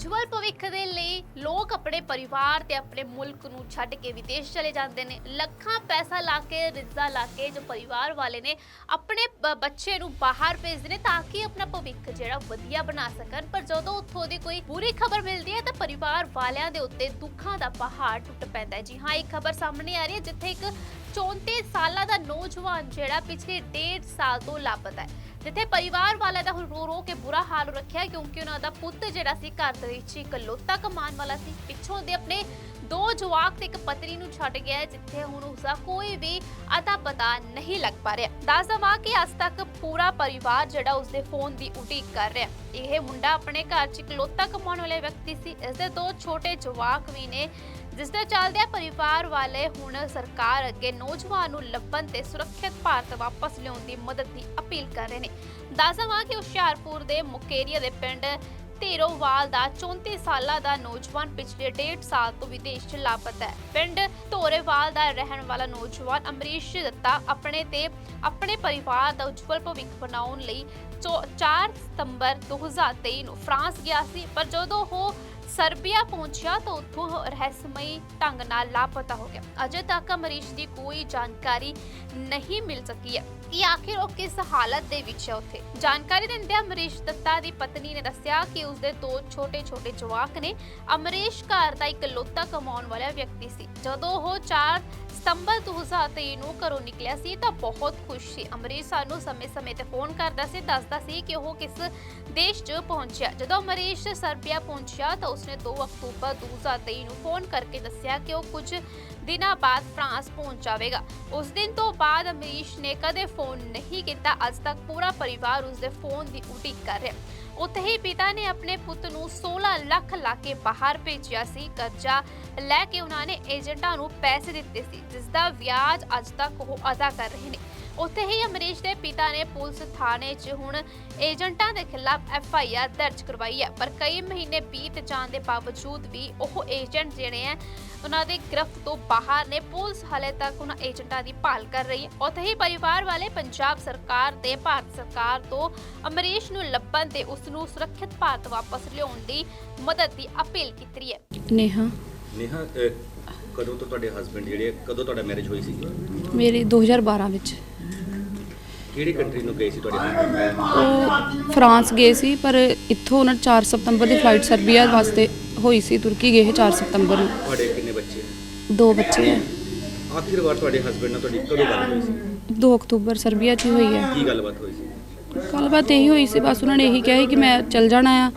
ਉਜਵਲ ਭਵਿੱਖ ਦੇ ਲਈ ਲੋਕ ਆਪਣੇ ਪਰਿਵਾਰ ਤੇ ਆਪਣੇ ਮੁਲਕ ਨੂੰ ਛੱਡ ਕੇ ਵਿਦੇਸ਼ ਚਲੇ ਜਾਂਦੇ ਨੇ। ਲੱਖਾਂ ਪੈਸਾ ਲਾ ਕੇ, ਰਿਜ਼ਾ ਲਾ ਕੇ ਜੋ ਪਰਿਵਾਰ ਵਾਲੇ ਨੇ ਆਪਣੇ ਬ- ਬੱਚੇ ਨੂੰ ਬਾਹਰ ਭੇਜਦੇ ਨੇ ਤਾਂ ਕਿ ਆਪਣਾ ਭਵਿੱਖ ਜਿਹੜਾ ਵਧੀਆ ਬਣਾ ਸਕਣ। ਪਰ ਜਦੋਂ ਉੱਥੋਂ ਦੀ ਕੋਈ ਬੁਰੀ ਖਬਰ ਮਿਲਦੀ ਹੈ ਤਾਂ ਪਰਿਵਾਰ ਵਾਲਿਆਂ ਦੇ ਉੱਤੇ ਦੁੱਖਾਂ ਦਾ ਪਹਾੜ ਟੁੱਟ ਪੈਂਦਾ ਹੈ। ਜੀ ਹਾਂ, ਇੱਕ ਖਬਰ ਸਾਹਮਣੇ ਆ ਰਹੀ ਹੈ, ਜਿੱਥੇ ਇੱਕ 34 ਸਾਲਾਂ ਦਾ ਨੌਜਵਾਨ ਜਿਹੜਾ ਪਿਛਲੇ 1.5 ਸਾਲ ਤੋਂ ਲਾਪਤਾ ਹੈ। ਜਿੱਥੇ ਪਰਿਵਾਰ ਵਾਲਿਆਂ ਦਾ ਰੋ ਰੋ ਕੇ ਬੁਰਾ ਹਾਲ ਰੱਖਿਆ ਕਿਉਂਕਿ ਉਹਨਾਂ ਦਾ ਪੁੱਤ ਜਿਹੜਾ ਸੀ ਘਰ ਦੇ ਵਿੱਚ ਇਕਲੌਤਾ ਕਮਾਉਣ ਵਾਲਾ ਸੀ। ਪਿੱਛੋਂ ਦੇ ਆਪਣੇ ਦੋ ਜਵਾਕ ਤੇ ਇੱਕ ਪਤਨੀ ਨੂੰ ਛੱਡ ਗਿਆ ਹੈ, ਜਿੱਥੇ ਹੁਣ ਉਸਦਾ ਕੋਈ ਵੀ ਅਤਾ ਪਤਾ ਨਹੀਂ ਲੱਗ ਪਾ ਰਿਹਾ। ਦੱਸ ਦਵਾਂ ਕਿ ਅੱਜ ਤੱਕ ਪੂਰਾ ਪਰਿਵਾਰ ਜਿਹੜਾ ਉਸਦੇ ਫੋਨ ਦੀ ਉਡੀਕ ਕਰ ਰਿਹਾ ਇਹ ਮੁੰਡਾ ਆਪਣੇ ਘਰ 'ਚ ਇਕਲੌਤਾ ਕਮਾਉਣ ਵਾਲਾ ਵਿਅਕਤੀ ਸੀ। ਇਸ ਦੋ ਛੋਟੇ ਜਵਾਕ ਵੀ ਨੇ ਜਿਸ ਦੇ ਚੱਲਦਿਆਂ ਪਰਿਵਾਰ ਵਾਲੇ ਹੁਣ ਸਰਕਾਰ ਅੱਗੇ ਨੌਜਵਾਨ ਨੂੰ ਲੱਭਣ ਤੇ ਸੁਰੱਖਿਅਤ ਭਾਰਤ ਵਾਪਸ ਲਿਆਉਣ ਦੀ ਮਦਦ ਦੀ ਅਪੀਲ ਕਰ ਰਹੇ ਨੇ। ਦੱਸ ਦੱਸਵਾਂ ਕਿ ਹੁਸ਼ਿਆਰਪੁਰ ਦੇ ਮੁਕੇਰੀਆ ਦੇ ਪਿੰਡ ਧੀਰੋਵਾਲ ਦਾ 34 ਸਾਲਾਂ ਦਾ ਨੌਜਵਾਨ ਪਿਛਲੇ 1.5 ਸਾਲ ਤੋਂ ਵਿਦੇਸ਼ 'ਚ ਲਾਪਤਾ ਹੈ। ਪਿੰਡ ਧੋਰੇਵਾਲ ਦਾ ਰਹਿਣ ਵਾਲਾ ਨੌਜਵਾਨ ਅਮਰੀਸ਼ ਦੱਤਾ ਆਪਣੇ ਤੇ ਆਪਣੇ ਪਰਿਵਾਰ ਦਾ ਉਜਵਲ ਭਵਿੱਖ ਬਣਾਉਣ ਲਈ ਚੋ- 4 ਸਤੰਬਰ 2023 ਨੂੰ ਫਰਾਂਸ ਗਿਆ ਸੀ, ਪਰ ਜਦੋਂ ਉਹ ਸਰਬੀਆ ਪਹੁੰਚਿਆ ਤਾਂ ਉੱਥੋਂ ਰਹੱਸਮਈ ਢੰਗ ਨਾਲ ਲਾਪਤਾ ਹੋ ਗਿਆ। ਅਜੇ ਤੱਕ ਅਮਰੀਸ਼ ਦੀ ਕੋਈ ਜਾਣਕਾਰੀ ਨਹੀਂ ਮਿਲ ਸਕੀ ਹੈ। ਕਿ ਆਖਿਰ ਉਹ ਕਿਸ ਹਾਲਤ ਦੇ ਵਿੱਚ ਹੈ ਉੱਥੇ? ਜਾਣਕਾਰੀ ਦਿੰਦਿਆਂ ਅਮਰੀਸ਼ ਦੱਤਾ ਦੀ ਪਤਨੀ ਨੇ ਦੱਸਿਆ ਕਿ ਉਸਦੇ ਦੋ ਛੋਟੇ-ਛੋਟੇ ਜਵਾਕ ਨੇ। ਅਮਰੀਸ਼ ਘਰ ਦਾ ਇਕਲੌਤਾ ਕਮਾਉਣ ਵਾਲਾ ਵਿਅਕਤੀ ਸੀ। ਜਦੋਂ ਉਹ 4 ਸਤੰਬਰ 2023 ਨੂੰ ਘਰੋਂ ਨਿਕਲਿਆ ਸੀ ਤਾਂ ਬਹੁਤ ਖੁਸ਼ ਸੀ। ਅਮਰੀਸ਼ ਸਾਨੂੰ ਸਮੇਂ-ਸਮੇਂ ਤੇ ਫੋਨ ਕਰਦਾ ਸੀ, ਦੱਸਦਾ ਸੀ ਕਿ ਉਹ ਕਿਸ ਦੇਸ਼ 'ਚ ਪਹੁੰਚਿਆ। ਜਦੋਂ ਅਮਰੀਸ਼ ਸਰਬੀਆ ਪਹੁੰਚਿਆ ਤਾਂ ਉਸਨੇ 2 ਅਕਤੂਬਰ 2023 ਨੂੰ ਫੋਨ ਕਰਕੇ ਦੱਸਿਆ ਕਿ ਉਹ ਕੁਝ ਦਿਨਾਂ ਬਾਅਦ ਫਰਾਂਸ ਪਹੁੰਚ ਜਾਵੇਗਾ। ਉਸ ਦਿਨ ਤੋਂ ਬਾਅਦ ਅਮਰੀਸ਼ ਨੇ ਕਦੇ ਫੋਨ ਨਹੀਂ ਕੀਤਾ। ਅੱਜ ਤੱਕ ਪੂਰਾ ਪਰਿਵਾਰ ਉਸਦੇ ਫੋਨ ਦੀ ਉਡੀਕ ਕਰ ਰਿਹਾ ਉੱਥੇ ਹੀ ਪਿਤਾ ਨੇ ਆਪਣੇ ਪੁੱਤ ਨੂੰ 16 ਲੱਖ ਲਾ ਕੇ ਬਾਹਰ ਭੇਜਿਆ ਸੀ। ਕਰਜ਼ਾ ਲੈ ਕੇ ਉਹਨਾਂ ਨੇ ਏਜੰਟਾਂ ਨੂੰ ਪੈਸੇ ਦਿੱਤੇ ਸੀ ਜਿਸ ਦਾ ਵਿਆਜ ਅੱਜ ਤੱਕ ਉਹ ਅਦਾ ਕਰ ਰਹੇ ਨੇ। ਉੱਥੇ ਹੀ ਅਮਰੀਸ਼ ਦੇ ਪਿਤਾ ਨੇ ਪੁਲਿਸ ਥਾਣੇ 'ਚ ਹੁਣ ਏਜੰਟਾਂ ਦੇ ਖਿਲਾਫ ਐਫ ਆਈ ਆਰ ਦਰਜ ਕਰਵਾਈ ਹੈ। ਪਰ ਕਈ ਮਹੀਨੇ ਬੀਤ ਜਾਣ ਦੇ ਬਾਵਜੂਦ ਵੀ ਉਹ ਏਜੰਟ ਜਿਹੜੇ ਹੈ ਉਹਨਾਂ ਦੀ ਗ੍ਰਿਫਤ ਤੋਂ ਬਾਹਰ ਨੇ ਪੁਲਿਸ ਹਾਲੇ ਤੱਕ ਉਹਨਾਂ ਏਜੰਟਾਂ ਦੀ ਭਾਲ ਕਰ ਰਹੀ ਹੈ। ਉੱਥੇ ਹੀ ਪਰਿਵਾਰ ਵਾਲੇ ਪੰਜਾਬ ਸਰਕਾਰ ਤੇ ਭਾਰਤ ਸਰਕਾਰ ਤੋਂ ਅਮਰੀਸ਼ ਨੂੰ ਲੱਭਣ ਤੇ ਉਸ ਨੂੰ ਸੁਰੱਖਿਅਤ ਭਾਰਤ ਵਾਪਸ ਲਿਆਉਣ ਦੀ ਮਦਦ ਦੀ ਅਪੀਲ ਕੀਤੀ ਹੈ। ਨੇਹਾ। ਨੇਹਾ ਅਹ, ਕਦੋਂ ਤੋਂ ਤੁਹਾਡੇ ਹਸਬੰਡ ਜਿਹੜੇ ਆ, ਕਦੋਂ ਤੁਹਾਡਾ ਮੈਰਿਜ ਹੋਈ ਸੀ? ਮੇਰੀ 2012 ਵਿੱਚ। ਕਿਹੜੀ ਕੰਟਰੀ ਨੂੰ ਗਏ ਸੀ ਤੁਹਾਡੇ husband? ਉਹ ਫਰਾਂਸ ਗਏ ਸੀ ਪਰ ਇੱਥੋਂ ਉਹਨਾਂ 4 ਸਤੰਬਰ ਦੀ ਫਲਾਈਟ ਸਰਬੀਆ ਵਾਸਤੇ ਹੋਈ ਸੀ ਤੁਰਕੀ ਗਏ ਸੀ 4 ਸਤੰਬਰ ਨੂੰ। ਤੁਹਾਡੇ ਦੋ ਬੱਚੇ ਹੈ ਆਖਿਰ ਵਾਰ ਤੁਹਾਡੇ ਹਸਬੰਡ ਨਾਲ ਤੁਹਾਡੀ ਕਦੋਂ ਗੱਲ ਹੋਈ ਸੀ? 2 ਅਕਤੂਬਰ ਸਰਬੀਆ 'ਚ ਹੀ ਹੋਈ ਹੈ ਕੀ ਗੱਲਬਾਤ ਹੋਈ ਸੀ? ਗੱਲਬਾਤ ਇਹੀ ਹੋਈ ਸੀ ਬਸ ਉਹਨਾਂ ਨੇ ਇਹੀ ਕਿਹਾ ਸੀ ਕਿ ਮੈਂ ਚੱਲ ਜਾਣਾ ਆ।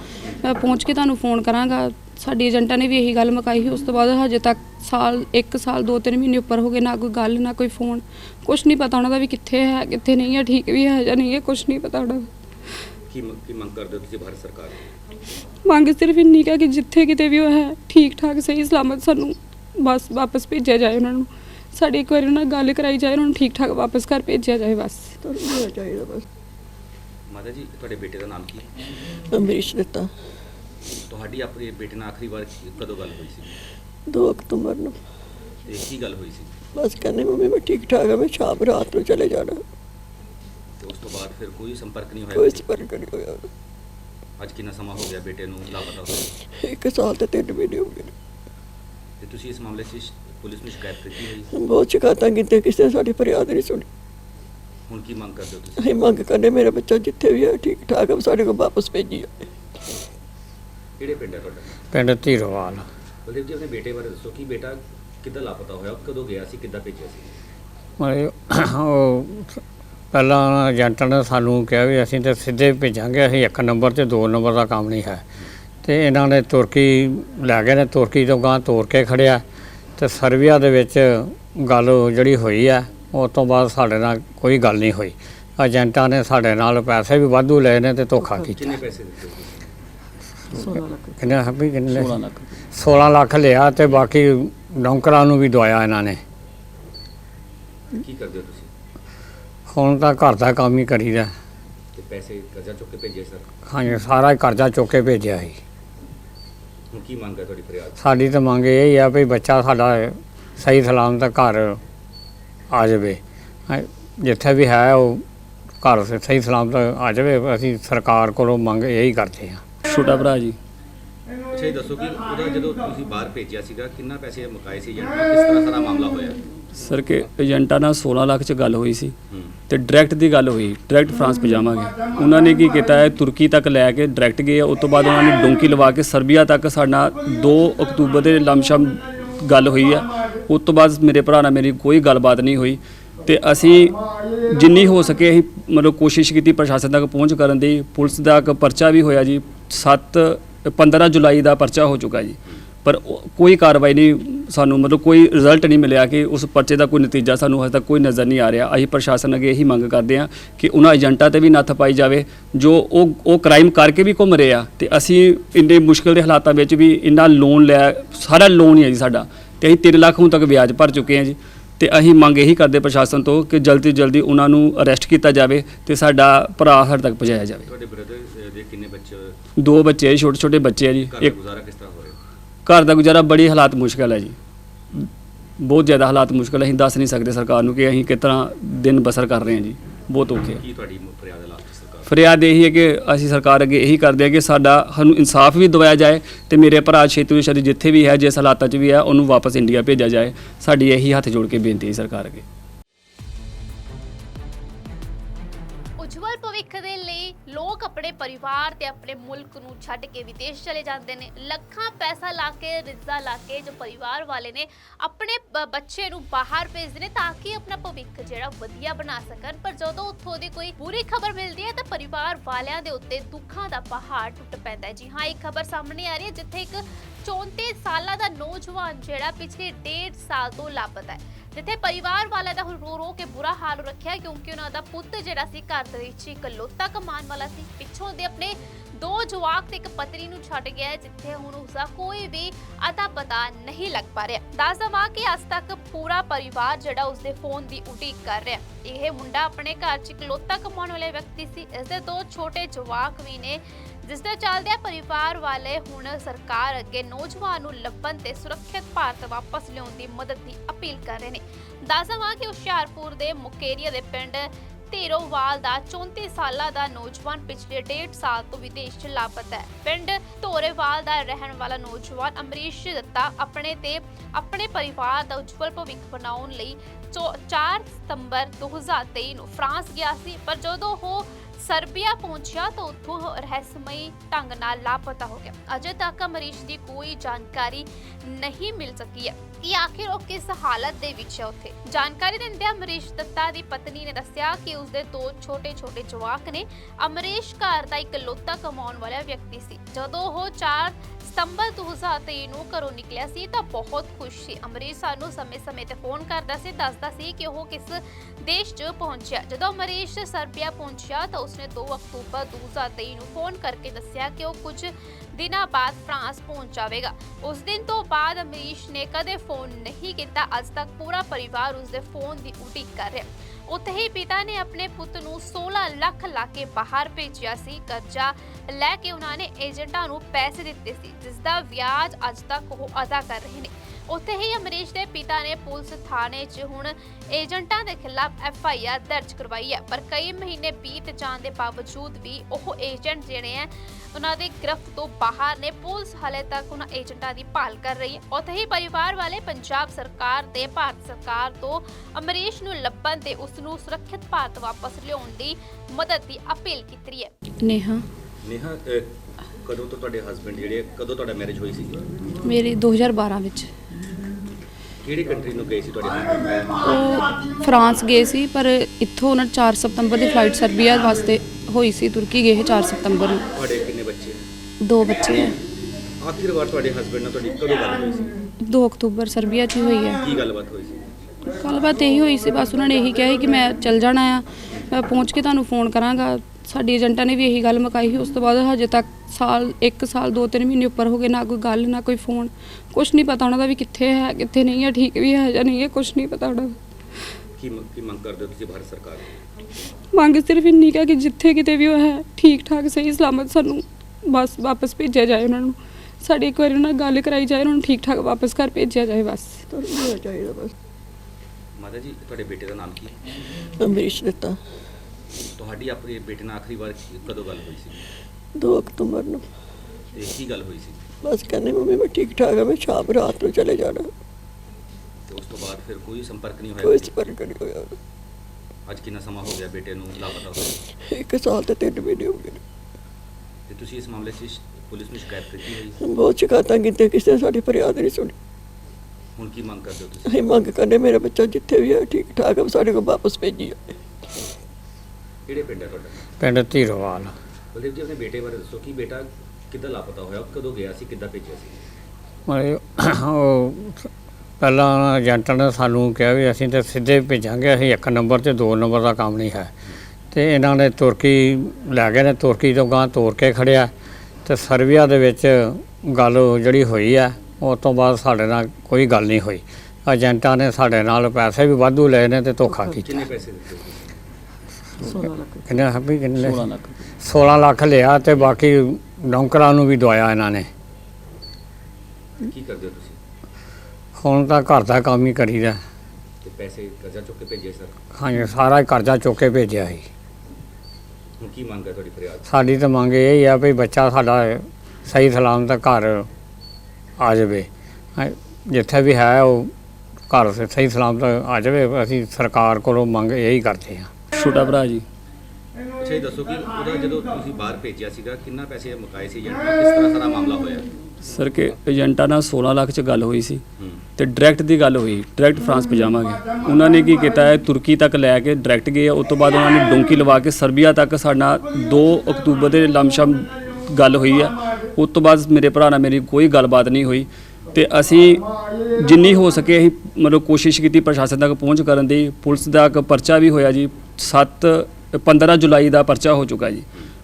ਮੈਂ ਪਹੁੰਚ ਕੇ ਤੁਹਾਨੂੰ ਫੋਨ ਕਰਾਂਗਾ। ਸਾਡੀ ਏਜੰਟਾਂ ਨੇ ਵੀ ਇਹੀ ਗੱਲ ਮੁਕਾਈ ਸੀ। ਉਸ ਤੋਂ ਬਾਅਦ ਹਜੇ ਤੱਕ ਸਾਲ 1 ਸਾਲ 2-3 ਮਹੀਨੇ ਉੱਪਰ ਹੋ ਗਏ ਨਾ ਕੋਈ ਗੱਲ ਨਾ ਕੋਈ ਫੋਨ ਕੁਝ ਨਹੀਂ ਪਤਾ ਉਹਨਾਂ ਦਾ ਵੀ ਕਿੱਥੇ ਹੈ ਕਿੱਥੇ ਨਹੀਂ ਹੈ ਠੀਕ ਵੀ ਹੈ ਜਾਂ ਨਹੀਂ ਹੈ ਕੁਝ ਨਹੀਂ ਪਤਾ ਉਹਨਾਂ ਦਾ। ਕੀ ਮ- ਕੀ ਮੰਗ ਕਰਦੇ ਹੋ ਤੁਸੀਂ ਭਾਰਤ ਸਰਕਾਰ ਤੋਂ? ਮੰਗ ਸਿਰਫ ਇੰਨੀ ਕਿ ਜਿੱਥੇ ਕਿਤੇ ਵੀ ਉਹ ਹੈ ਠੀਕ ਠਾਕ ਸਹੀ ਸਲਾਮਤ ਸਾਨੂੰ ਬਸ ਵਾਪਸ ਭੇਜਿਆ ਜਾਏ ਉਹਨਾਂ ਨੂੰ। ਸਾਡੀ ਇੱਕ ਵਾਰੀ ਉਹਨਾਂ ਨਾਲ ਗੱਲ ਕਰਾਈ ਜਾਏ ਉਹਨਾਂ ਨੂੰ ਠੀਕ ਠਾਕ ਵਾਪਸ ਘਰ ਭੇਜਿਆ ਜਾਏ ਬਸ। ਹੋਣਾ ਚਾਹੀਦਾ ਬਸ। ਮਾਤਾ ਜੀ ਤੁਹਾਡੇ ਬੇਟੇ ਦਾ ਨਾਮ ਕੀ ਹੈ? ਅਮਰੀਸ਼ ਦਿੱਤਾ ਤੁਹਾਡੀ ਆਪਣੇ ਬੇਟੇ ਨਾਲ ਆਖਰੀ ਵਾਰ ਕੀ- ਕਦੋਂ ਗੱਲ ਹੋਈ ਸੀ? 2 ਅਕਤੂਬਰ ਨੂੰ। ਤੇ ਕੀ ਗੱਲ ਹੋਈ ਸੀ? ਬਸ ਕਹਿੰਦੇ ਮੰਮੀ ਮੈਂ ਠੀਕ ਠਾਕ ਹਾਂ ਮੈਂ ਸ਼ਾਮ ਰਾਤ ਨੂੰ ਚਲੇ ਜਾਣਾ। ਤੇ ਉਸ ਤੋਂ ਬਾਅਦ ਫਿਰ ਕੋਈ ਸੰਪਰਕ ਨਹੀਂ ਕੋਈ ਹੋਇਆ ਸੰਪਰਕ ਨਹੀਂ ਹੋਇਆ। ਅੱਜ ਕਿੰਨਾ ਸਮਾਂ ਹੋ ਗਿਆ ਬੇਟੇ ਨੂੰ ਲਾਪਤਾ ਹੋਏ ਇੱਕ ਸਾਲ ਤੇ ਤਿੰਨ ਮਹੀਨੇ ਹੋ ਗਏ ਨੇ। ਤੇ ਤੁਸੀਂ ਇਸ ਮਾਮਲੇ 'ਚ ਪੁਲਿਸ ਨੂੰ ਸ਼ਿਕਾਇਤ ਕੀਤੀ ਹੋਈ? ਬਹੁਤ ਸ਼ਿਕਾਇਤਾਂ ਕੀਤੀਆਂ ਕਿਸੇ ਨੇ ਸਾਡੀ ਫਰਿਆਦ ਨਹੀਂ ਸੁਣੀ। ਹੁਣ ਕੀ ਮੰਗ ਕਰਦੇ ਹੋ ਤੁਸੀਂ? ਅਸੀਂ ਮੰਗ ਕਰਨੇ ਮੇਰਾ ਬੱਚਾ ਜਿੱਥੇ ਵੀ ਹੈ ਠੀਕ ਠਾਕ ਹੈ ਸਾਡੇ ਕੋਲ ਵਾਪਸ ਭੇਜੀ ਜਾਏ ਕਿਹੜੇ ਪਿੰਡ ਹੈ ਤੁਹਾਡਾ? ਪਿੰਡ ਧੀਰੋਵਾਲ। ਬਲਦੇਵ ਜੀ ਆਪਣੇ ਬੇਟੇ ਬਾਰੇ ਦੱਸੋ ਕਿ ਬੇਟਾ ਕਿੱਦਾਂ ਲਾਪਤਾ ਹੋਇਆ ਕਦੋਂ ਗਿਆ ਸੀ ਕਿੱਦਾਂ ਭੇਜਿਆ ਸੀ? ਮਤਲਬ ਉਹ ਪਹਿਲਾਂ ਏਜੰਟ ਨੇ ਸਾਨੂੰ ਕਿਹਾ ਵੀ ਅਸੀਂ ਤਾਂ ਸਿੱਧੇ ਭੇਜਾਂਗੇ ਅਸੀਂ ਇੱਕ ਨੰਬਰ ਤੇ ਦੋ ਨੰਬਰ ਦਾ ਕੰਮ ਨਹੀਂ ਹੈ। ਤੇ ਇਹਨਾਂ ਨੇ ਤੁਰਕੀ ਲੈ ਗਏ ਨੇ ਤੁਰਕੀ ਤੋਂ ਗਾਂ ਤੋਰ ਕੇ ਖੜਿਆ ਤੇ ਸਰਬੀਆ ਦੇ ਵਿੱਚ ਗੱਲ ਜਿਹੜੀ ਹੋਈ ਹੈ ਉਸ ਤੋਂ ਬਾਅਦ ਸਾਡੇ ਨਾਲ ਕੋਈ ਗੱਲ ਨਹੀਂ ਹੋਈ। ਏਜੰਟਾਂ ਨੇ ਸਾਡੇ ਨਾਲ ਪੈਸੇ ਵੀ ਵਾਧੂ ਲਏ ਨੇ ਤੇ ਧੋਖਾ ਕੀਤਾ। ਕਿੰਨੇ ਪੈਸੇ ਦਿੱਤੇ ਤੁਸੀਂ? ਕਿੰਨੇ ਹੱਬੀ ਕਿੰਨੇ? 16 ਲੱਖ। 16 ਲੱਖ ਲਿਆ ਤੇ ਬਾਕੀ ਨੌਕਰਾਂ ਨੂੰ ਵੀ ਦਵਾਇਆ ਇਹਨਾਂ ਨੇ। ਕੀ ਕਰਦੇ ਹੋ ਤੁਸੀਂ? ਹੁਣ ਤਾਂ ਘਰ ਦਾ ਕੰਮ ਹੀ ਕਰੀਦਾ। ਤੇ ਪੈਸੇ ਕਰਜ਼ਾ ਚੁੱਕ ਕੇ ਭੇਜੇ ਸਰ? ਹਾਂਜੀ ਸਾਰਾ ਹੀ ਕਰਜ਼ਾ ਚੁੱਕ ਕੇ ਭੇਜਿਆ ਸੀ। ਹੁਣ ਕੀ ਮੰਗ ਹੈ ਤੁਹਾਡੀ ਫਰਿਆਦ ਸਾਡੀ ਤਾਂ ਮੰਗ ਇਹ ਹੀ ਆ ਵੀ ਬੱਚਾ ਸਾਡਾ ਸਹੀ ਸਲਾਮਤ ਘਰ ਆ ਜਾਵੇ। ਹੈਂ, ਜਿੱਥੇ ਵੀ ਹੈ ਉਹ ਘਰ ਸਹੀ ਸਲਾਮਤ ਆ ਜਾਵੇ ਅਸੀਂ ਸਰਕਾਰ ਕੋਲੋਂ ਮੰਗ ਇਹੀ ਕਰਦੇ ਹਾਂ। ਛੋਟਾ ਭਰਾ ਜੀ। ਅੱਛਾ ਅੱਛਾ ਇਹ ਦੱਸੋ ਕਿ ਉਹਦਾ ਜਦੋਂ ਤੁਸੀਂ ਬਾਹਰ ਭੇਜਿਆ ਸੀਗਾ ਕਿੰਨਾ ਪੈਸੇ ਮੁਕਾਏ ਸੀ ਜਾਂ ਕਿਸ ਤਰ੍ਹਾਂ ਸਾਰਾ ਮਾਮਲਾ ਹੋਇਆ? ਸਰ ਕਿ ਏਜੰਟਾਂ ਨਾਲ 16 ਲੱਖ ਚ ਗੱਲ ਹੋਈ ਸੀ ਹੂੰ ਤੇ ਡਾਇਰੈਕਟ ਦੀ ਗੱਲ ਹੋਈ, ਡਾਇਰੈਕਟ ਫਰਾਂਸ ਪਜਾਵਾਂਗੇ ਉਹਨਾਂ ਨੇ ਕੀ ਕੀਤਾ ਹੈ, ਤੁਰਕੀ ਤੱਕ ਲੈ ਕੇ ਡਾਇਰੈਕਟ ਗਏ, ਉਸ ਤੋਂ ਬਾਅਦ ਉਹਨਾਂ ਨੇ ਡੋਂਕੀ ਲਵਾ ਕੇ ਸਰਬੀਆ ਤੱਕ ਸਾਡਾ 2 ਅਕਤੂਬਰ ਦੇ ਲਮਸ਼ਮ ਗੱਲ ਹੋਈ ਆ। ਉਸ ਤੋਂ ਬਾਅਦ ਮੇਰੇ ਭਰਾ ਨਾਲ ਮੇਰੀ ਕੋਈ ਗੱਲਬਾਤ ਨਹੀਂ ਹੋਈ ਤੇ ਅਸੀਂ ਜਿੰਨੀ ਹੋ ਸਕੇ ਅਸੀਂ ਮਤਲਬ ਕੋਸ਼ਿਸ਼ ਕੀਤੀ ਪ੍ਰਸ਼ਾਸਨ ਤੱਕ ਪਹੁੰਚ ਕਰਨ ਦੀ। ਪੁਲਿਸ ਦਾ ਇੱਕ ਪਰਚਾ ਵੀ ਹੋਇਆ ਜੀ 7 15 ਜੁਲਾਈ ਦਾ ਪਰਚਾ ਹੋ ਚੁੱਕਾ ਜੀ। ਪਰ ਕੋਈ ਕਾਰਵਾਈ ਨਹੀਂ ਸਾਨੂੰ ਮਤਲਬ ਕੋਈ ਰਿਜ਼ਲਟ ਨਹੀਂ ਮਿਲਿਆ ਕਿ ਉਸ ਪਰਚੇ ਦਾ ਕੋਈ ਨਤੀਜਾ ਸਾਨੂੰ ਹਜੇ ਤੱਕ ਕੋਈ ਨਜ਼ਰ ਨਹੀਂ ਆ ਰਿਹਾ। ਅਸੀਂ ਪ੍ਰਸ਼ਾਸਨ ਅੱਗੇ ਇਹੀ ਮੰਗ ਕਰਦੇ ਹਾਂ ਕਿ ਉਹਨਾਂ ਏਜੰਟਾਂ ਤੇ ਵੀ ਨੱਥ ਪਾਈ ਜਾਵੇ ਜੋ ਉਹ ਉਹ ਕ੍ਰਾਈਮ ਕਰਕੇ ਵੀ ਘੁੰਮ ਰਹੇ ਆ ਤੇ ਅਸੀਂ ਇੰਨੇ ਮੁਸ਼ਕਲ ਦੇ ਹਾਲਾਤਾਂ ਵਿੱਚ ਵੀ ਇੰਨਾ ਲੋਨ ਲਿਆ ਸਾਰਾ ਲੋਨ ਹੀ ਹੈ ਜੀ ਸਾਡਾ। ਤੇ ਅਸੀਂ 3 ਲੱਖ ਹੁਣ ਤੱਕ ਵਿਆਜ ਭਰ ਚੁੱਕੇ ਹਾਂ ਜੀ। ਤੇ ਅਸੀਂ ਮੰਗ ਇਹੀ ਕਰਦੇ ਪ੍ਰਸ਼ਾਸਨ ਤੋਂ ਕਿ ਜਲਦੀ ਜਲਦੀ ਉਹਨਾਂ ਨੂੰ ਅਰੈਸਟ ਕੀਤਾ ਜਾਵੇ ਤੇ ਸਾਡਾ ਭਰਾ ਸਾਡੇ ਤੱਕ ਪਹੁੰਚਾਇਆ ਜਾਵੇ। ਤੁਹਾਡੇ ਬ੍ਰਦਰ ਦੇ ਕਿੰਨੇ ਬੱਚੇ? ਦੋ ਬੱਚੇ ਛੋਟੇ ਛੋਟੇ ਬੱਚੇ ਆ ਜੀ। ਇੱਕ ਗੁਜ਼ਾਰਾ ਕਿਸ ਤਰ੍ਹਾਂ ਹੋ ਰਿਹਾ? ਘਰ ਦਾ ਗੁਜ਼ਾਰਾ ਬੜੀ ਹਾਲਾਤ ਮੁਸ਼ਕਲ ਹੈ ਜੀ। ਬਹੁਤ ਜ਼ਿਆਦਾ ਹਾਲਾਤ ਮੁਸ਼ਕਲ ਹੈ ਅਸੀਂ ਦੱਸ ਨਹੀਂ ਸਕਦੇ ਸਰਕਾਰ ਨੂੰ ਕਿ ਅਸੀਂ ਕਿਸ ਤਰ੍ਹਾਂ ਦਿਨ ਬਸਰ ਕਰ ਰਹੇ ਹਾਂ ਜੀ। ਬਹੁਤ ਔਖੇ ਕੀ ਤੁਹਾਡੀ ਫਰਿਆਦ ਹੈ ਲਾਸਟ ਸਰਕਾਰ ਫਰਿਆਦ ਇਹੀ ਹੈ ਕਿ ਅਸੀਂ ਸਰਕਾਰ ਅੱਗੇ ਇਹੀ ਕਰਦੇ ਹਾਂ ਕਿ ਸਾਡਾ ਸਾਨੂੰ ਇਨਸਾਫ ਵੀ ਦਿਵਾਇਆ ਜਾਏ ਤੇ ਮੇਰੇ ਭਰਾ ਛੇਤੂ ਸ਼ਰੀ ਜਿੱਥੇ ਵੀ ਹੈ ਜਿਸ ਹਾਲਾਤਾਂ 'ਚ ਵੀ ਹੈ ਉਹਨੂੰ ਵਾਪਸ ਇੰਡੀਆ ਭੇਜਿਆ ਜਾਏ। ਸਾਡੀ ਇਹੀ ਹੱਥ ਜੋੜ ਕੇ ਬੇਨਤੀ ਹੈ ਸਰਕਾਰ ਅੱਗੇ। ਉਜਵਲ ਭਵਿੱਖ ਦੇ ਲਈ ਲੋਕ ਆਪਣੇ ਪਰਿਵਾਰ ਤੇ ਆਪਣੇ ਮੁਲਕ ਨੂੰ ਛੱਡ ਕੇ ਵਿਦੇਸ਼ ਚਲੇ ਜਾਂਦੇ ਨੇ। ਲੱਖਾਂ ਪੈਸਾ ਲਾ ਕੇ, ਰਿਜ਼ਾ ਲਾ ਕੇ ਜੋ ਪਰਿਵਾਰ ਵਾਲੇ ਨੇ ਆਪਣੇ ਬ- ਬੱਚੇ ਨੂੰ ਬਾਹਰ ਭੇਜਦੇ ਨੇ ਤਾਂ ਕਿ ਆਪਣਾ ਭਵਿੱਖ ਜਿਹੜਾ ਵਧੀਆ ਬਣਾ ਸਕਣ। ਪਰ ਜਦੋਂ ਉੱਥੋਂ ਦੀ ਕੋਈ ਬੁਰੀ ਖਬਰ ਮਿਲਦੀ ਹੈ ਤਾਂ ਪਰਿਵਾਰ ਵਾਲਿਆਂ ਦੇ ਉੱਤੇ ਦੁੱਖਾਂ ਦਾ ਪਹਾੜ ਟੁੱਟ ਪੈਂਦਾ ਹੈ। ਜੀ ਹਾਂ, ਇੱਕ ਖਬਰ ਸਾਹਮਣੇ ਆ ਰਹੀ ਹੈ ਜਿੱਥੇ ਇੱਕ 34 ਸਾਲਾਂ ਦਾ ਨੌਜਵਾਨ ਜਿਹੜਾ ਪਿਛਲੇ 1.5 ਸਾਲ ਤੋਂ ਲਾਪਤਾ ਹੈ। ਜਿੱਥੇ ਪਰਿਵਾਰ ਵਾਲਿਆਂ ਦਾ ਰੋ ਰੋ ਕੇ ਬੁਰਾ ਹਾਲ ਰੱਖਿਆ, ਕਿਉਂਕਿ ਉਹਨਾਂ ਦਾ ਪੁੱਤ ਜਿਹੜਾ ਸੀ ਘਰ ਦੇ ਵਿੱਚ ਇਕਲੌਤਾ ਕਮਾਉਣ ਵਾਲਾ ਸੀ। ਪਿੱਛੋਂ ਦੇ ਆਪਣੇ ਦੋ ਜਵਾਕ ਤੇ ਇੱਕ ਪਤਨੀ ਨੂੰ ਛੱਡ ਗਿਆ ਹੈ, ਜਿੱਥੇ ਹੁਣ ਉਸਦਾ ਕੋਈ ਵੀ ਅਤਾ ਪਤਾ ਨਹੀਂ ਲੱਗ ਪਾ ਰਿਹਾ। ਦੱਸ ਦਵਾਂ ਕਿ ਅੱਜ ਤੱਕ ਪੂਰਾ ਪਰਿਵਾਰ ਜਿਹੜਾ ਉਸਦੇ ਫੋਨ ਦੀ ਉਡੀਕ ਕਰ ਰਿਹਾ ਇਹ ਮੁੰਡਾ ਆਪਣੇ ਘਰ 'ਚ ਇਕਲੌਤਾ ਕਮਾਉਣ ਵਾਲੇ ਵਿਅਕਤੀ ਸੀ। ਇਸਦੇ ਦੋ ਛੋਟੇ ਜਵਾਕ ਵੀ ਨੇ ਜਿਸ ਦੇ ਚੱਲਦਿਆਂ ਪਰਿਵਾਰ ਵਾਲੇ ਹੁਣ ਸਰਕਾਰ ਅੱਗੇ ਨੌਜਵਾਨ ਨੂੰ ਲੱਭਣ ਤੇ ਸੁਰੱਖਿਅਤ ਭਾਰਤ ਵਾਪਸ ਲਿਆਉਣ ਦੀ ਮਦਦ ਦੀ ਅਪੀਲ ਕਰ ਰਹੇ ਨੇ। ਦੱਸ ਦੱਸਵਾਂ ਕਿ ਹੁਸ਼ਿਆਰਪੁਰ ਦੇ ਮੁਕੇਰੀਆ ਦੇ ਪਿੰਡ ਧੀਰੋਵਾਲ ਦਾ 34 ਸਾਲਾਂ ਦਾ ਨੌਜਵਾਨ ਪਿਛਲੇ 1.5 ਸਾਲ ਤੋਂ ਵਿਦੇਸ਼ 'ਚ ਲਾਪਤਾ ਹੈ। ਪਿੰਡ ਧੋਰੇਵਾਲ ਦਾ ਰਹਿਣ ਵਾਲਾ ਨੌਜਵਾਨ ਅਮਰੀਸ਼ ਦੱਤਾ ਆਪਣੇ ਤੇ ਆਪਣੇ ਪਰਿਵਾਰ ਦਾ ਉਜਵਲ ਭਵਿੱਖ ਬਣਾਉਣ ਲਈ ਚੋ- 4 ਸਤੰਬਰ 2023 ਨੂੰ ਫਰਾਂਸ ਗਿਆ ਸੀ, ਪਰ ਜਦੋਂ ਉਹ ਸਰਬੀਆ ਪਹੁੰਚਿਆ ਤਾਂ ਉੱਥੋਂ ਰਹੱਸਮਈ ਢੰਗ ਨਾਲ ਲਾਪਤਾ ਹੋ ਗਿਆ। ਅਜੇ ਤੱਕ ਅਮਰੀਸ਼ ਦੀ ਕੋਈ ਜਾਣਕਾਰੀ ਨਹੀਂ ਮਿਲ ਸਕੀ ਹੈ। ਕਿ ਆਖਿਰ ਉਹ ਕਿਸ ਹਾਲਤ ਦੇ ਵਿੱਚ ਹੈ ਉੱਥੇ? ਜਾਣਕਾਰੀ ਦਿੰਦਿਆਂ ਅਮਰੀਸ਼ ਦੱਤਾ ਦੀ ਪਤਨੀ ਨੇ ਦੱਸਿਆ ਕਿ ਉਸਦੇ ਦੋ ਛੋਟੇ-ਛੋਟੇ ਜਵਾਕ ਨੇ। ਅਮਰੀਸ਼ ਘਰ ਦਾ ਇਕਲੌਤਾ ਕਮਾਉਣ ਵਾਲਾ ਵਿਅਕਤੀ ਸੀ। ਜਦੋਂ ਉਹ 4 ਸਤੰਬਰ 2023 ਨੂੰ ਘਰੋਂ ਨਿਕਲਿਆ ਸੀ ਤਾਂ ਬਹੁਤ ਖੁਸ਼ ਸੀ। ਅਮਰੀਸ਼ ਸਾਨੂੰ ਸਮੇਂ-ਸਮੇਂ ਤੇ ਫੋਨ ਕਰਦਾ ਸੀ, ਦੱਸਦਾ ਸੀ ਕਿ ਉਹ ਕਿਸ ਦੇਸ਼ 'ਚ ਪਹੁੰਚਿਆ। ਜਦੋਂ ਅਮਰੀਸ਼ ਸਰਬੀਆ ਪਹੁੰਚਿਆ ਤਾਂ ਉਸਨੇ 2 ਅਕਤੂਬਰ 2023 ਨੂੰ ਫੋਨ ਕਰਕੇ ਦੱਸਿਆ ਕਿ ਉਹ ਕੁਝ ਦਿਨਾਂ ਬਾਅਦ ਫਰਾਂਸ ਪਹੁੰਚ ਜਾਵੇਗਾ। ਉਸ ਦਿਨ ਤੋਂ ਬਾਅਦ ਅਮਰੀਸ਼ ਨੇ ਕਦੇ ਫੋਨ ਨਹੀਂ ਕੀਤਾ। ਅੱਜ ਤੱਕ ਪੂਰਾ ਪਰਿਵਾਰ ਉਸਦੇ ਫੋਨ ਦੀ ਉਡੀਕ ਕਰ ਰਿਹਾ। ਉੱਥੇ ਹੀ ਪਿਤਾ ਨੇ ਆਪਣੇ ਪੁੱਤ ਨੂੰ 16 ਲੱਖ ਲਾ ਕੇ ਬਾਹਰ ਭੇਜਿਆ ਸੀ, ਕਰਜ਼ਾ ਲੈ ਕੇ ਉਹਨਾਂ ਨੇ ਏਜੰਟਾਂ ਨੂੰ ਪੈਸੇ ਦਿੱਤੇ ਸੀ ਜਿਸ ਦਾ ਵਿਆਜ ਅੱਜ ਤੱਕ ਉਹ ਅਦਾ ਕਰ ਰਹੇ ਨੇ। ਉੱਥੇ ਹੀ ਅਮਰੀਸ਼ ਦੇ ਪਿਤਾ ਨੇ ਪੁਲਿਸ ਥਾਣੇ 'ਚ ਹੁਣ ਏਜੰਟਾਂ ਦੇ ਖਿਲਾਫ ਐਫ ਆਈ ਆਰ ਦਰਜ ਕਰਵਾਈ ਹੈ, ਪਰ ਕਈ ਮਹੀਨੇ ਬੀਤ ਜਾਣ ਦੇ ਬਾਵਜੂਦ ਵੀ ਉਹ ਏਜੰਟ ਜਿਹੜੇ ਆ ਉਹਨਾਂ ਦੀ ਗ੍ਰਿਫਤ ਤੋਂ ਬਾਹਰ ਨੇ ਪੁਲਿਸ ਹਾਲੇ ਤੱਕ ਉਹਨਾਂ ਏਜੰਟਾਂ ਦੀ ਭਾਲ ਕਰ ਰਹੀ ਹੈ। ਉੱਥੇ ਹੀ ਪਰਿਵਾਰ ਵਾਲੇ ਪੰਜਾਬ ਸਰਕਾਰ ਤੇ ਭਾਰਤ ਸਰਕਾਰ ਤੋਂ ਅਮਰੀਸ਼ ਨੂੰ ਲੱਭਣ ਤੇ ਉਸ ਨੂੰ ਸੁਰੱਖਿਅਤ ਭਾਰਤ ਵਾਪਸ ਲਿਆਉਣ ਦੀ ਮਦਦ ਦੀ ਅਪੀਲ ਕੀਤੀ ਹੈ। ਨੇਹਾ। ਨੇਹਾ ਅਹ, ਕਦੋਂ ਤੋਂ ਤੁਹਾਡੇ ਹਸਬੰਡ ਜਿਹੜੇ ਆ, ਕਦੋਂ ਤੁਹਾਡਾ ਮੈਰਿਜ ਹੋਈ ਸੀ? ਮੇਰੀ 2012 ਵਿੱਚ। ਕਿਹੜੀ ਕੰਟਰੀ ਨੂੰ ਗਏ ਸੀ ਤੁਹਾਡੇ husband? ਉਹ ਫਰਾਂਸ ਗਏ ਸੀ ਪਰ ਇੱਥੋਂ ਉਹਨਾਂ 4 ਸਤੰਬਰ ਦੀ ਫਲਾਈਟ ਸਰਬੀਆ ਵਾਸਤੇ ਹੋਈ ਸੀ ਤੁਰਕੀ ਗਏ ਸੀ 4 ਸਤੰਬਰ ਨੂੰ। ਤੁਹਾਡੇ ਦੋ ਬੱਚੇ ਹੈ ਆਖਿਰ ਵਾਰ ਤੁਹਾਡੇ ਹਸਬੰਡ ਨਾਲ ਤੁਹਾਡੀ ਕਦੋਂ ਗੱਲ ਹੋਈ ਸੀ? 2 ਅਕਤੂਬਰ ਸਰਬੀਆ 'ਚ ਹੀ ਹੋਈ ਹੈ ਕੀ ਗੱਲਬਾਤ ਹੋਈ ਸੀ? ਗੱਲਬਾਤ ਇਹੀ ਹੋਈ ਸੀ ਬਸ ਉਹਨਾਂ ਨੇ ਇਹੀ ਕਿਹਾ ਸੀ ਕਿ ਮੈਂ ਚੱਲ ਜਾਣਾ ਆ। ਮੈਂ ਪਹੁੰਚ ਕੇ ਤੁਹਾਨੂੰ ਫੋਨ ਕਰਾਂਗਾ। ਸਾਡੀ ਏਜੰਟਾਂ ਨੇ ਵੀ ਇਹੀ ਗੱਲ ਮੁਕਾਈ ਸੀ। ਉਸ ਤੋਂ ਬਾਅਦ ਹਜੇ ਤੱਕ ਸਾਲ 1 ਸਾਲ 2-3 ਮਹੀਨੇ ਉੱਪਰ ਹੋ ਗਏ ਨਾ ਕੋਈ ਗੱਲ ਨਾ ਕੋਈ ਫੋਨ ਕੁਝ ਨਹੀਂ ਪਤਾ ਉਹਨਾਂ ਦਾ ਵੀ ਕਿੱਥੇ ਹੈ ਕਿੱਥੇ ਨਹੀਂ ਹੈ ਠੀਕ ਵੀ ਹੈ ਜਾਂ ਨਹੀਂ ਹੈ ਕੁਝ ਨਹੀਂ ਪਤਾ ਉਹਨਾਂ ਦਾ। ਕੀ ਮ- ਕੀ ਮੰਗ ਕਰਦੇ ਹੋ ਤੁਸੀਂ ਭਾਰਤ ਸਰਕਾਰ ਤੋਂ? ਮੰਗ ਸਿਰਫ ਇੰਨੀ ਕੁ ਹੈ ਕਿ ਜਿੱਥੇ ਕਿਤੇ ਵੀ ਉਹ ਹੈ ਠੀਕ ਠਾਕ ਸਹੀ ਸਲਾਮਤ ਸਾਨੂੰ ਬਸ ਵਾਪਸ ਭੇਜਿਆ ਜਾਏ ਉਹਨਾਂ ਨੂੰ। ਸਾਡੀ ਇੱਕ ਵਾਰੀ ਉਹਨਾਂ ਨਾਲ ਗੱਲ ਕਰਾਈ ਜਾਏ ਉਹਨਾਂ ਨੂੰ ਠੀਕ ਠਾਕ ਵਾਪਸ ਘਰ ਭੇਜਿਆ ਜਾਏ ਬਸ। ਹੋਣਾ ਚਾਹੀਦਾ ਬਸ। ਮਾਤਾ ਜੀ ਤੁਹਾਡੇ ਬੇਟੇ ਦਾ ਨਾਮ ਕੀ? ਹੈ? ਅਮਰੀਸ਼ ਦਿੱਤਾ ਤੁਹਾਡੀ ਆਪਣੇ ਬੇਟੇ ਨਾਲ ਆਖਰੀ ਵਾਰ ਕੀ- ਕਦੋਂ ਗੱਲ ਹੋਈ ਸੀ? 2 ਅਕਤੂਬਰ ਨੂੰ। ਤੇ ਕੀ ਗੱਲ ਹੋਈ ਸੀ? ਬਸ ਕਹਿੰਦੇ ਮੰਮੀ ਮੈਂ ਠੀਕ ਠਾਕ ਆ ਮੈਂ ਸ਼ਾਮ ਰਾਤ ਨੂੰ ਚਲੇ ਜਾਣਾ। ਤੇ ਉਸ ਤੋਂ ਬਾਅਦ ਫਿਰ ਕੋਈ ਸੰਪਰਕ ਨਹੀਂ ਕੋਈ ਹੋਇਆ ਸਪਰਕ ਨਹੀਂ ਹੋਇਆ। ਅੱਜ ਕਿੰਨਾ ਸਮਾਂ ਹੋ ਗਿਆ ਬੇਟੇ ਨੂੰ ਲਾਪਤਾ ਹੋਏ ਇੱਕ ਸਾਲ ਤੇ ਤਿੰਨ ਮਹੀਨੇ ਹੋ ਗਏ ਨੇ। ਤੇ ਤੁਸੀਂ ਇਸ ਮਾਮਲੇ 'ਚ ਪੁਲਿਸ ਨੂੰ ਸ਼ਿਕਾਇਤ ਕੀਤੀ ਹੋਈ? ਬਹੁਤ ਸ਼ਿਕਾਇਤਾਂ ਕੀਤੀਆਂ ਕਿਸੇ ਨੇ ਸਾਡੀ ਫਰਿਆਦ ਨਹੀਂ ਸੁਣੀ। ਹੁਣ ਕੀ ਮੰਗ ਕਰਦੇ ਹੋ ਤੁਸੀਂ? ਅਸੀਂ ਮੰਗ ਕਰਨੇ ਮੇਰਾ ਬੱਚਾ ਜਿੱਥੇ ਵੀ ਹੈ ਠੀਕ ਠਾਕ ਆ ਸਾਡੇ ਕੋਲ ਵਾਪਸ ਭੇਜੀ ਜਾਵੇ। ਕਿਹੜੇ ਪਿੰਡ ਹੈ ਤੁਹਾਡਾ? ਪਿੰਡ ਧੀਰੋਵਾਲ। ਬਲਦੇਵ ਜੀ ਆਪਣੇ ਬੇਟੇ ਬਾਰੇ ਦੱਸੋ ਕਿ ਬੇਟਾ ਕਿੱਦਾਂ ਲਾਪਤਾ ਹੋਇਆ ਕਦੋਂ ਗਿਆ ਸੀ ਕਿੱਦਾਂ ਭੇਜਿਆ ਸੀ? ਮਤਲਬ ਉਹ ਪਹਿਲਾਂ ਏਜੰਟਾਂ ਨੇ ਸਾਨੂੰ ਕਿਹਾ ਵੀ ਅਸੀਂ ਤੇ ਸਿੱਧੇ ਭੇਜਾਂਗੇ ਅਸੀਂ ਇੱਕ ਨੰਬਰ ਤੇ ਦੋ ਨੰਬਰ ਦਾ ਕੰਮ ਨਹੀਂ ਹੈ। ਤੇ ਇਹਨਾਂ ਨੇ ਤੁਰਕੀ ਲੈ ਗਏ ਨੇ ਤੁਰਕੀ ਤੋਂ ਗਾਂ ਤੋਰ ਕੇ ਖੜਿਆ ਤੇ ਸਰਬੀਆ ਦੇ ਵਿੱਚ ਗੱਲ ਜਿਹੜੀ ਹੋਈ ਹੈ ਉਸ ਤੋਂ ਬਾਅਦ ਸਾਡੇ ਨਾਲ ਕੋਈ ਗੱਲ ਨਹੀਂ ਹੋਈ। ਏਜੰਟਾਂ ਨੇ ਸਾਡੇ ਨਾਲ ਪੈਸੇ ਵੀ ਵਾਧੂ ਲਏ ਨੇ ਤੇ ਧੋਖਾ ਕੀਤਾ। ਕਿੰਨੇ ਪੈਸੇ ਦਿੱਤੇ ਤੁਸੀਂ? ਕਿੰਨੇ ਹੱਬੀ ਕਿੰਨੇ? 16 ਲੱਖ। 16 ਲੱਖ ਲਿਆ ਤੇ ਬਾਕੀ ਨੌਕਰਾਂ ਨੂੰ ਵੀ ਦਵਾਇਆ ਇਹਨਾਂ ਨੇ। ਕੀ ਕਰਦੇ ਹੋ ਤੁਸੀਂ? ਹੁਣ ਤਾਂ ਘਰ ਦਾ ਕੰਮ ਹੀ ਕਰੀਦਾ। ਤੇ ਪੈਸੇ ਕਰਜ਼ਾ ਚੁੱਕ ਕੇ ਭੇਜੇ ਸਰ? ਹਾਂਜੀ ਸਾਰਾ ਹੀ ਕਰਜ਼ਾ ਚੁੱਕ ਕੇ ਭੇਜਿਆ ਸੀ। ਹੁਣ ਕੀ ਮੰਗ ਹੈ ਤੁਹਾਡੀ ਫਰਿਆਦ ਸਾਡੀ ਤਾਂ ਮੰਗ ਇਹ ਹੀ ਆ ਵੀ ਬੱਚਾ ਸਾਡਾ ਸਹੀ ਸਲਾਮਤ ਘਰ ਆ ਜਾਵੇ। ਹੈਂ, ਜਿੱਥੇ ਵੀ ਹੈ ਉਹ ਘਰ ਸ- ਸਹੀ ਸਲਾਮਤ ਆ ਜਾਵੇ ਅਸੀਂ ਸਰਕਾਰ ਕੋਲੋਂ ਮੰਗ ਇਹੀ ਕਰਦੇ ਹਾਂ। ਛੋਟਾ ਭਰਾ ਜੀ। ਅੱਛਾ ਇਹ ਦੱਸੋ ਕਿ ਉਹਦਾ ਜਦੋਂ ਤੁਸੀਂ ਬਾਹਰ ਭੇਜਿਆ ਸੀਗਾ ਕਿੰਨਾ ਪੈਸੇ ਮੁਕਾਏ ਸੀ ਨਾਲ ਕਿਸ ਤਰ੍ਹਾਂ ਸਾਰਾ ਮਾਮਲਾ ਹੋਇਆ? ਸਰ ਕਿ ਏਜੰਟਾਂ ਨਾਲ 16 ਲੱਖ ਚ ਗੱਲ ਹੋਈ ਸੀ ਤੇ ਡਾਇਰੈਕਟ ਦੀ ਗੱਲ ਹੋਈ ਡਾਇਰੈਕਟ ਫਰਾਂਸ ਪਜਾਵਾਂਗੇ ਉਹਨਾਂ ਨੇ ਕੀ ਕੀਤਾ ਹੈ ਤੁਰਕੀ ਤੱਕ ਲੈ ਕੇ ਡਾਇਰੈਕਟ ਗਏ ਉਸ ਤੋਂ ਬਾਅਦ ਉਹਨਾਂ ਨੇ ਡੋਂਕੀ ਲਵਾ ਕੇ ਸਰਬੀਆ ਤੱਕ ਸਾਡਾ 2 ਅਕਤੂਬਰ ਦੇ ਲਮਸ਼ਮ ਗੱਲ ਹੋਈ ਆ। ਉਸ ਤੋਂ ਬਾਅਦ ਮੇਰੇ ਭਰਾ ਨਾਲ ਮੇਰੀ ਕੋਈ ਗੱਲਬਾਤ ਨਹੀਂ ਹੋਈ ਤੇ ਅਸੀਂ ਜਿੰਨੀ ਹੋ ਸਕੇ ਅਸੀਂ ਮਤਲਬ ਕੋਸ਼ਿਸ਼ ਕੀਤੀ ਪ੍ਰਸ਼ਾਸਨ ਤੱਕ ਪਹੁੰਚ ਕਰਨ ਦੀ। ਪੁਲਿਸ ਦਾ ਇੱਕ ਪਰਚਾ ਵੀ ਹੋਇਆ ਜੀ 7 15 ਜੁਲਾਈ ਦਾ ਪਰਚਾ ਹੋ ਚੁੱਕਾ ਜੀ।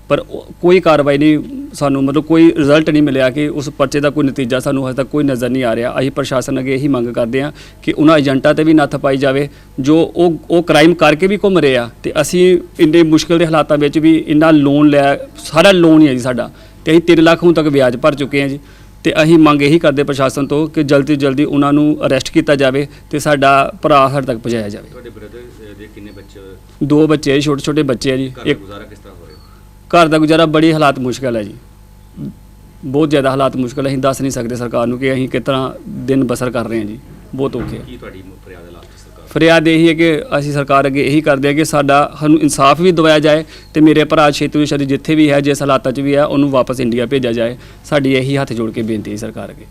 ਪਰ ਕੋਈ ਕਾਰਵਾਈ ਨਹੀਂ ਸਾਨੂੰ ਮਤਲਬ ਕੋਈ ਰਿਜ਼ਲਟ ਨਹੀਂ ਮਿਲਿਆ ਕਿ ਉਸ ਪਰਚੇ ਦਾ ਕੋਈ ਨਤੀਜਾ ਸਾਨੂੰ ਹਜੇ ਤੱਕ ਕੋਈ ਨਜ਼ਰ ਨਹੀਂ ਆ ਰਿਹਾ। ਅਸੀਂ ਪ੍ਰਸ਼ਾਸਨ ਅੱਗੇ ਇਹੀ ਮੰਗ ਕਰਦੇ ਹਾਂ ਕਿ ਉਹਨਾਂ ਏਜੰਟਾਂ ਤੇ ਵੀ ਨੱਥ ਪਾਈ ਜਾਵੇ ਜੋ ਉਹ ਉਹ ਕ੍ਰਾਈਮ ਕਰਕੇ ਵੀ ਘੁੰਮ ਰਹੇ ਆ ਤੇ ਅਸੀਂ ਇੰਨੇ ਮੁਸ਼ਕਲ ਦੇ ਹਾਲਾਤਾਂ ਵਿੱਚ ਵੀ ਇੰਨਾ ਲੋਨ ਲਿਆ ਸਾਰਾ ਲੋਨ ਹੀ ਹੈ ਜੀ ਸਾਡਾ। ਤੇ ਅਸੀਂ 3 ਲੱਖ ਹੁਣ ਤੱਕ ਵਿਆਜ ਭਰ ਚੁੱਕੇ ਹਾਂ ਜੀ। ਤੇ ਅਸੀਂ ਮੰਗ ਇਹੀ ਕਰਦੇ ਪ੍ਰਸ਼ਾਸਨ ਤੋਂ ਕਿ ਜਲਦੀ ਜਲਦੀ ਉਹਨਾਂ ਨੂੰ ਅਰੈਸਟ ਕੀਤਾ ਜਾਵੇ ਤੇ ਸਾਡਾ ਭਰਾ ਸਾਡੇ ਤੱਕ ਪਹੁੰਚਾਇਆ ਜਾਵੇ। ਤੁਹਾਡੇ ਬ੍ਰਦਰ ਦੇ ਕਿੰਨੇ ਬੱਚੇ? ਦੋ ਬੱਚੇ ਛੋਟੇ ਛੋਟੇ ਬੱਚੇ ਆ ਜੀ। ਇੱਕ ਗੁਜ਼ਾਰਾ ਕਿਸ ਤਰ੍ਹਾਂ ਹੋ ਰਿਹਾ ਘਰ ਦਾ ਗੁਜ਼ਾਰਾ ਬੜੀ ਹਾਲਾਤ ਮੁਸ਼ਕਲ ਹੈ ਜੀ। ਬਹੁਤ ਜ਼ਿਆਦਾ ਹਾਲਾਤ ਮੁਸ਼ਕਲ ਹੈ। ਅਸੀਂ ਦੱਸ ਨਹੀਂ ਸਕਦੇ ਸਰਕਾਰ ਨੂੰ ਕਿ ਅਸੀਂ ਕਿਸ ਤਰ੍ਹਾਂ ਦਿਨ ਬਸਰ ਕਰ ਰਹੇ ਹਾਂ ਜੀ। ਬਹੁਤ ਔਖੇ ਕੀ ਤੁਹਾਡੀ ਫਰਿਆਦ ਹੈ ਲਾਸਟ ਸਰਕਾਰ ਫਰਿਆਦ ਇਹੀ ਹੈ ਕਿ ਅਸੀਂ ਸਰਕਾਰ ਅੱਗੇ ਇਹੀ ਕਰਦੇ ਹਾਂ ਕਿ ਸਾਡਾ ਸਾਨੂੰ ਇਨਸਾਫ ਵੀ ਦਿਵਾਇਆ ਜਾਏ ਤੇ ਮੇਰੇ ਭਰਾ ਛੇਤੂ ਸ਼ਰੀ ਜਿੱਥੇ ਵੀ ਹੈ ਜਿਸ ਹਾਲਾਤਾਂ 'ਚ ਵੀ ਹੈ ਉਹਨੂੰ ਵਾਪਸ ਇੰਡੀਆ ਭੇਜਿਆ ਜਾਏ। ਸਾਡੀ ਇਹੀ ਹੱਥ ਜੋੜ ਕੇ ਬੇਨਤੀ ਹੈ ਸਰਕਾਰ ਅੱਗੇ।